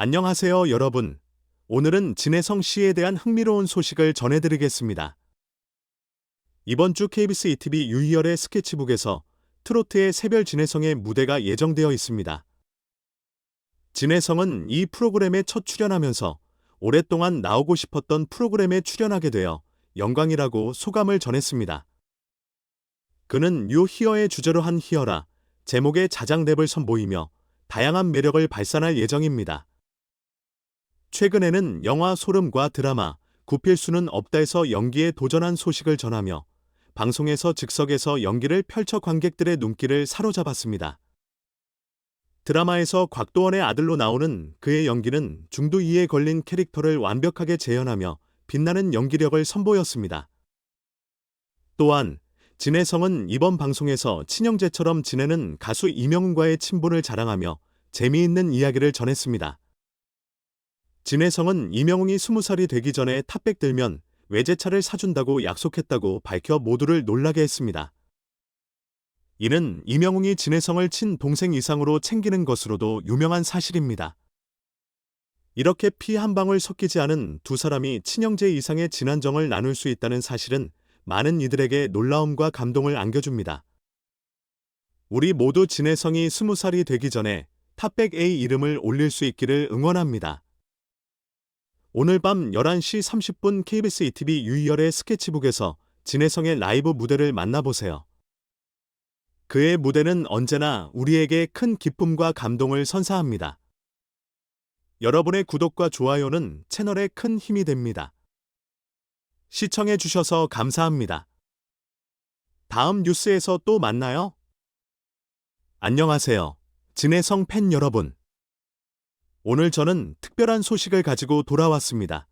안녕하세요, 여러분. 오늘은 진해성 씨에 대한 흥미로운 소식을 전해드리겠습니다. 이번 주 KBS ETV 유희열의 스케치북에서 트로트의 새별 진해성의 무대가 예정되어 있습니다. 진해성은 이 프로그램에 첫 출연하면서 오랫동안 나오고 싶었던 프로그램에 출연하게 되어 영광이라고 소감을 전했습니다. 그는 요 히어의 주제로 한 히어라 제목의 자장랩을 선보이며 다양한 매력을 발산할 예정입니다. 최근에는 영화 소름과 드라마 구필 수는 없다에서 연기에 도전한 소식을 전하며 방송에서 즉석에서 연기를 펼쳐 관객들의 눈길을 사로잡았습니다. 드라마에서 곽도원의 아들로 나오는 그의 연기는 중도 이에 걸린 캐릭터를 완벽하게 재현하며 빛나는 연기력을 선보였습니다. 또한 진해성은 이번 방송에서 친형제처럼 지내는 가수 이명훈과의 친분을 자랑하며 재미있는 이야기를 전했습니다. 진해성은 이명웅이 20살이 되기 전에 탑백 들면 외제차를 사준다고 약속했다고 밝혀 모두를 놀라게 했습니다. 이는 이명웅이 진해성을 친 동생 이상으로 챙기는 것으로도 유명한 사실입니다. 이렇게 피 한 방울 섞이지 않은 두 사람이 친형제 이상의 진한 정을 나눌 수 있다는 사실은 많은 이들에게 놀라움과 감동을 안겨줍니다. 우리 모두 진해성이 20살이 되기 전에 탑백 A 이름을 올릴 수 있기를 응원합니다. 오늘 밤 11시 30분 KBS ETV 유희열의 스케치북에서 진해성의 라이브 무대를 만나보세요. 그의 무대는 언제나 우리에게 큰 기쁨과 감동을 선사합니다. 여러분의 구독과 좋아요는 채널에 큰 힘이 됩니다. 시청해 주셔서 감사합니다. 다음 뉴스에서 또 만나요. 안녕하세요. 진해성 팬 여러분. 오늘 저는 특별한 소식을 가지고 돌아왔습니다.